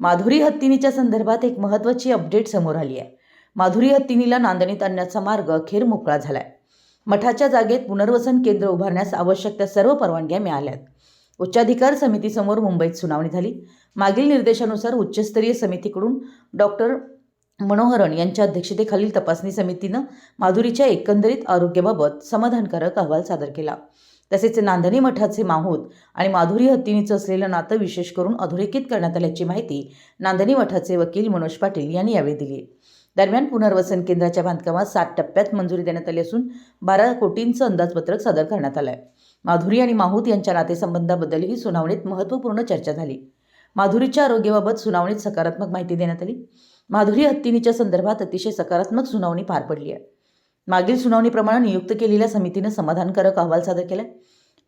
माधुरी हत्तीनीच्या संदर्भात एक महत्त्वाची अपडेट समोर आली आहे. माधुरी हत्तीनीला नांदणीत आणण्याचा मार्ग अखेर मोकळा झालाय. मठाच्या जागेत पुनर्वसन केंद्र उभारण्यास आवश्यक त्या सर्व परवानग्या मिळाल्यात उच्चाधिकार समितीसमोर मुंबईत सुनावणी झाली. मागील निर्देशानुसार उच्चस्तरीय समितीकडून डॉक्टर मनोहरन यांच्या अध्यक्षतेखालील तपासणी समितीनं माधुरीच्या एकंदरीत आरोग्याबाबत समाधानकारक अहवाल सादर केला. तसेच नांदणी मठाचे माहूत आणि माधुरी हत्तीनीचं असलेलं नातं विशेष करून अधोरेखित करण्यात आल्याची माहिती नांदणी मठाचे वकील मनोज पाटील यांनी यावेळी दिली. दरम्यान पुनर्वसन केंद्राच्या बांधकामात सात टप्प्यात मंजुरी देण्यात आली असून बारा कोटींचं अंदाजपत्रक सादर करण्यात आलं आहे माधुरी आणि माहूत यांच्या नातेसंबंधाबद्दलही सुनावणीत महत्त्वपूर्ण चर्चा झाली. माधुरीच्या आरोग्याबाबत सुनावणीत सकारात्मक माहिती देण्यात आली. माधुरी हत्तीनीच्या संदर्भात अतिशय सकारात्मक सुनावणी पार पडली आहे. मागील सुनावणीप्रमाणे नियुक्त केलेल्या समितीनं समाधानकारक अहवाल सादर केला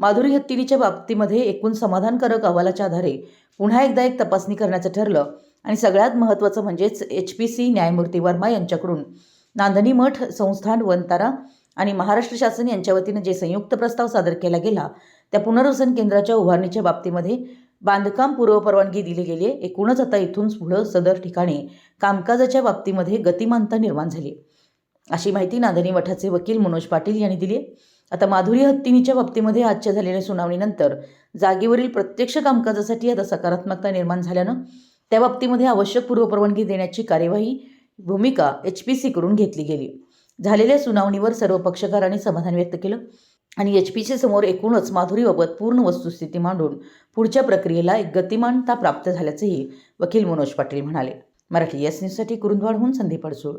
माधुरी हत्तीलीच्या बाबतीमध्ये एकूण समाधानकारक अहवालाच्या आधारे पुन्हा एकदा एक तपासणी करण्याचं ठरलं आणि सगळ्यात महत्त्वाचं म्हणजेच एच पी सी न्यायमूर्ती वर्मा यांच्याकडून नांदणी मठ संस्थान वनतारा आणि महाराष्ट्र शासन यांच्या वतीनं जे संयुक्त प्रस्ताव सादर केला गेला त्या पुनर्वसन केंद्राच्या उभारणीच्या बाबतीमध्ये बांधकाम पूर्वपरवानगी दिली गेली आहे एकूणच आता इथून पुढं सदर ठिकाणी कामकाजाच्या बाबतीमध्ये गतिमानता निर्माण झाली अशी माहिती नांदणी मठाचे वकील मनोज पाटील यांनी दिली आता माधुरी हत्तीनीच्या बाबतीमध्ये आजच्या झालेल्या सुनावणीनंतर जागेवरील प्रत्यक्ष कामकाजासाठी आता सकारात्मकता निर्माण झाल्यानं त्या बाबतीमध्ये आवश्यक पूर्वपरवानगी देण्याची कार्यवाही भूमिका एच पी सीकडून घेतली गेली. झालेल्या सुनावणीवर सर्व पक्षकारांनी समाधान व्यक्त केलं आणि एच पी समोर एकूणच माधुरीबाबत पूर्ण वस्तुस्थिती मांडून पुढच्या प्रक्रियेला एक गतिमानता प्राप्त झाल्याचंही वकील मनोज पाटील म्हणाले. मराठी एस न्यूजसाठी कुरुंदवाडहून संदीप अडसूळ.